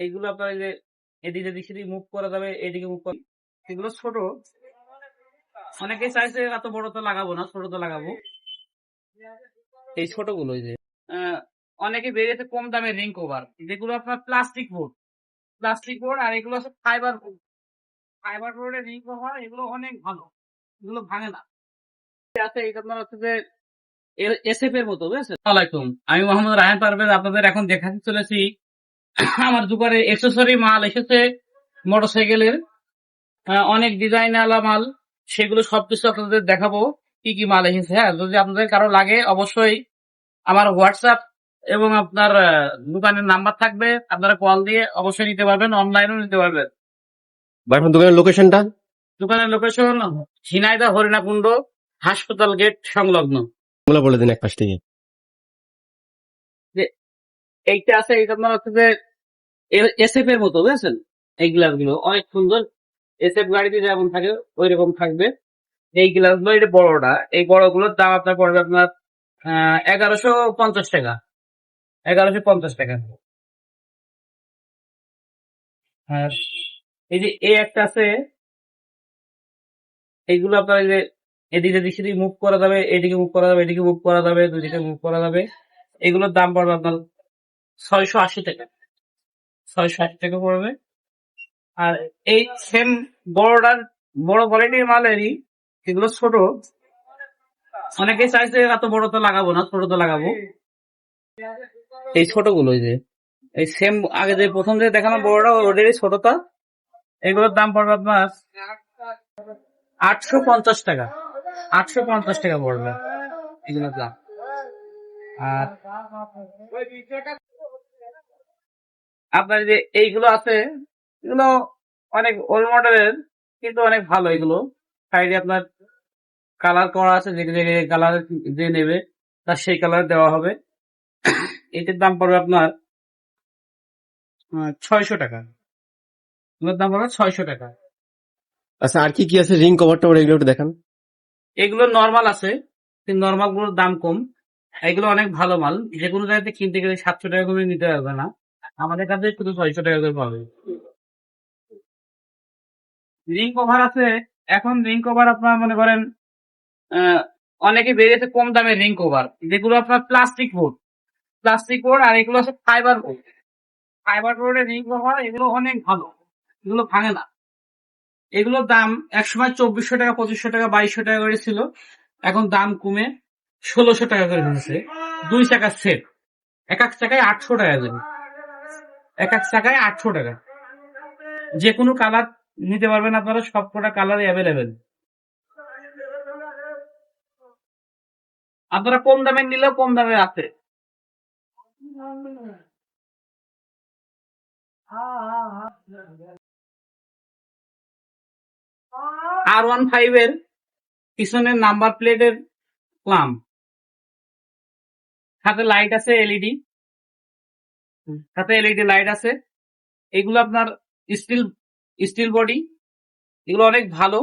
এইগুলো আপনার যে এদিকে এদিক সেদিক মুভ করা যাবে এদিকে মুভ করা। এগুলো ছোট। অনেকে চাইছে এত বড় তো লাগাবো না ছোট তো লাগাবো। এই ছোটগুলো যে। অনেকে বেরিয়েছে কম দামের রিং কভার যেগুলো আপনার প্লাস্টিক বোর্ড প্লাস্টিক বোর্ড আর এগুলো হচ্ছে ফাইবার বোর্ড ফাইবার বোর্ডের রিং কভার এগুলো অনেক ভালো। এগুলো ভাঙে না। আছে এটা আপনার হচ্ছে যে এসএফ এর মতো বুঝেছেন? আমি মোহাম্মদ রায়হান পারভেজ আপনাদের এখন দেখাতে চলেছি আমার দোকানে এক্সেসরি মাল এসেছে মোটরসাইকেলের অনেক ডিজাইন আলা মাল সেগুলো সবকিছু আপনাদের দেখাবো কি কি মাল এসেছে হ্যাঁ যদি আপনাদের কারও লাগে অবশ্যই আমার হোয়াটসঅ্যাপ এবং আপনার দোকানের নাম্বার থাকবে আপনারা কল দিয়ে অবশ্যই নিতে পারবেন অনলাইনেও নিতে পারবেন। আপনার দোকানের লোকেশনটা দোকানের লোকেশন ঝিনাইদা হরিণাকুণ্ড হাসপাতাল গেট সংলগ্ন। বলে দিন এক পাশ থেকে। এইটা আছে এইটা আপনার হচ্ছে যে এসএফ এর মতো, বুঝেছেন? এই গ্লাসগুলো অনেক সুন্দর। এসএফ গাড়িতে যেমন থাকে ওই রকম থাকবে। এই গ্লাসগুলো এটা বড়টা, এই বড়গুলোর দাম আপনার পড়বে আপনার এগারোশো পঞ্চাশ টাকা। এগারোশো পঞ্চাশ টাকা। আর এই যে এই একটা আছে, এইগুলো আপনার এই যে এদিকে সেদিক মুভ করা যাবে এদিকে মুভ করা যাবে, এদিকে মুভ করা যাবে, দুদিকে মুভ করা যাবে। এগুলোর দাম পড়বে আপনার ছয়শো আশি টাকা। ছয়শো ষাট টাকা পড়বে। আর এই সেম বড়টার বড় কোয়ালিটির মালেরই এগুলো ছোট। অনেকে চাইছে এত বড় তো লাগাবো না ছোট তো লাগাবো। এই ছোটগুলো যে এই সেম আগে যে প্রথম যে দেখানো বড়টা ওদেরই ছোটটা। এগুলোর দাম পড়বে আপনার আটশো পঞ্চাশ টাকা। আটশো পঞ্চাশ টাকা পড়বে এগুলোর দাম। আর আপনার যে এইগুলো আছে এগুলো অনেক ওল্ড মডেলের কিন্তু অনেক ভালো এগুলো। সাইডে আপনার কালার করা আছে যে কালার যে নেবে তার সেই কালার দেওয়া হবে। এটার দাম পড়বে আপনার ছয়শো টাকা। এগুলোর দাম পড়বে ছয়শো টাকা। আচ্ছা আর কি কি আছে রিং কভার টভার এগুলো একটু দেখান। এগুলো নর্মাল আছে কিন্তু নর্মালগুলোর দাম কম। এগুলো অনেক ভালো মাল যে কোনো জায়গাতে কিনতে গেলে সাতশো টাকা করে নিতে পারবে না। আমাদের কাছে শুধু ছয়শো টাকা করে পাবে। রিং কভার আছে। এখন রিং কভার আপনার মনে করেন অনেকে বেরিয়েছে কম দামের রিং কভার যেগুলো আপনার প্লাস্টিক বোর্ড প্লাস্টিক বোর্ড আর এগুলো হচ্ছে ফাইবার বোর্ড ফাইবার বোর্ডের রিং কভার এগুলো অনেক ভালো। এগুলো ভাঙে না। এগুলোর দাম একসময় চব্বিশশো টাকা, পঁচিশশো টাকা, বাইশশো টাকা করে ছিল। এখন দাম কমে ষোলোশো টাকা করে হয়েছে। দুই চাকার সেট এক এক চাকায় আটশো টাকা করে। এক এক টাকায় আটশো টাকা। যে কোনো কালার নিতে পারবেন আপনারা, সব কটা কালার অ্যাভেলেবেল আপনারা কম দামের নিলেও কম দামে আছে। আর ওয়ান ফাইভ এর পিছনের নাম্বার প্লেটের ক্লাম সাথে লাইট আছে এলইডি সাথে এলইডি লাইট আছে। এগুলো আপনার স্টিল স্টিল বডি এগুলো অনেক ভালো।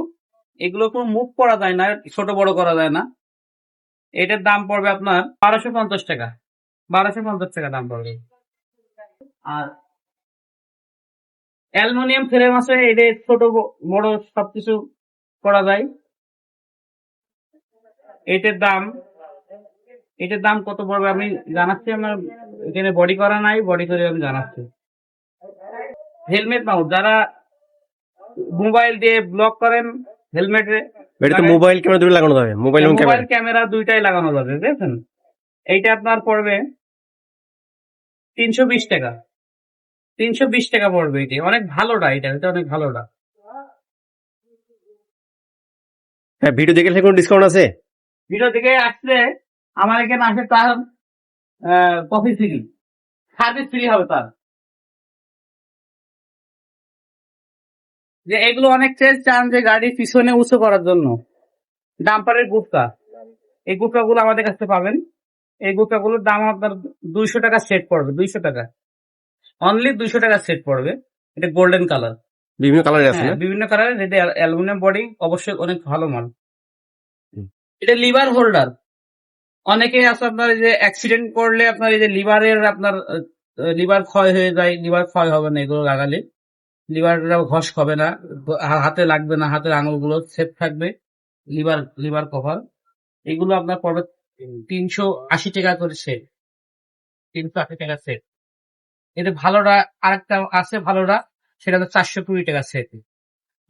এগুলো কোনো মুভ করা যায় না, ছোট বড় করা যায় না। এটার দাম পড়বে আপনার বারোশো পঞ্চাশ টাকা। বারোশো পঞ্চাশ টাকা দাম পড়বে। আর অ্যালুমিনিয়াম ফ্রেম আছে এটা ছোট বড় সবকিছু করা যায়। এটার দাম এটার দাম কত পড়বে আমি জানাচ্ছি আমার এখানে বডি করা নাই বডি করে আমি জানাচ্ছি। হেলমেট মাউন্ট যারা মোবাইল দিয়ে ব্লক করেন হেলমেটে এটা তো মোবাইল ক্যামেরা দুটো লাগানো যাবে মোবাইল এবং মোবাইল ক্যামেরা ক্যামেরা দুইটাই লাগানো যাবে দেখেন এইটা আপনার পড়বে তিনশো বিশ টাকা। তিনশো বিশ টাকা পড়বে এটা। অনেক ভালোটা এটা এটা অনেক ভালোটা। হ্যাঁ ভিডিও দেখে কোনো ডিসকাউন্ট আছে? ভিডিও দেখে আসলে আমার এখানে আসে তার কফি ফ্রি সার্ভিস ফ্রি হবে তার। যে এগুলো অনেক চেয়ে চান যে গাড়ি পিছনে উঁচু করার জন্য। ডাম্পারের গুপ্তা এই গুপ্তা গুলো আমাদের কাছে পাবেন। এই গুপ্তা গুলোর দাম আপনার দুইশো টাকা সেট পড়বে দুইশো টাকা। অনলি দুইশো টাকা সেট পড়বে। এটা গোল্ডেন কালার বিভিন্ন কালারের আছে হ্যাঁ, বিভিন্ন কালারের এটা অ্যালুমিনিয়াম বডি অবশ্যই অনেক ভালো মাল। এটা লিভার হোল্ডার অনেকে আছে আপনার এই যে অ্যাক্সিডেন্ট করলে আপনার এই যে লিভারের আপনার লিভার ক্ষয় হয়ে যায় লিভার ক্ষয় হবে না এগুলো লাগালে। লিভারটাও ঘষ হবে না হাতে লাগবে না, হাতের আঙুলগুলো সেফ থাকবে লিভার লিভার কভার এগুলো আপনার পড়বে তিনশো আশি টাকা করে সেট তিনশো আশি টাকা সেট এটা ভালোটা আরেকটা আছে ভালোটা, সেটা হচ্ছে চারশো কুড়ি টাকা সেট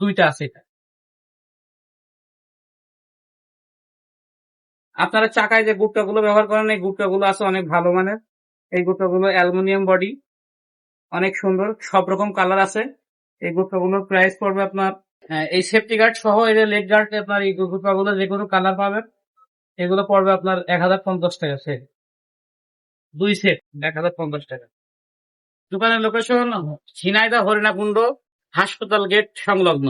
দুইটা আছে এটা। আপনারা চাকায় যে গুটকা গুলো ব্যবহার করেন এই গুটকা গুলো আছে অনেক ভালো মানের। এই গুটকা গুলো অ্যালুমিনিয়াম বডি অনেক সুন্দর সব রকম কালার আছে। এই গুটকা গুলোর প্রাইস পড়বে আপনার আহ, এই সেফটি গার্ড সহ এই যে লেগ গার্ড আপনার এই গুটকা গুলো যে কোনো কালার পাবেন এগুলো পড়বে আপনার এক হাজার পঞ্চাশ টাকা সেট দুই সেট এক হাজার পঞ্চাশ টাকা। দোকানের লোকেশন ঝিনাইদা হরিণাকুণ্ড হাসপাতাল গেট সংলগ্ন।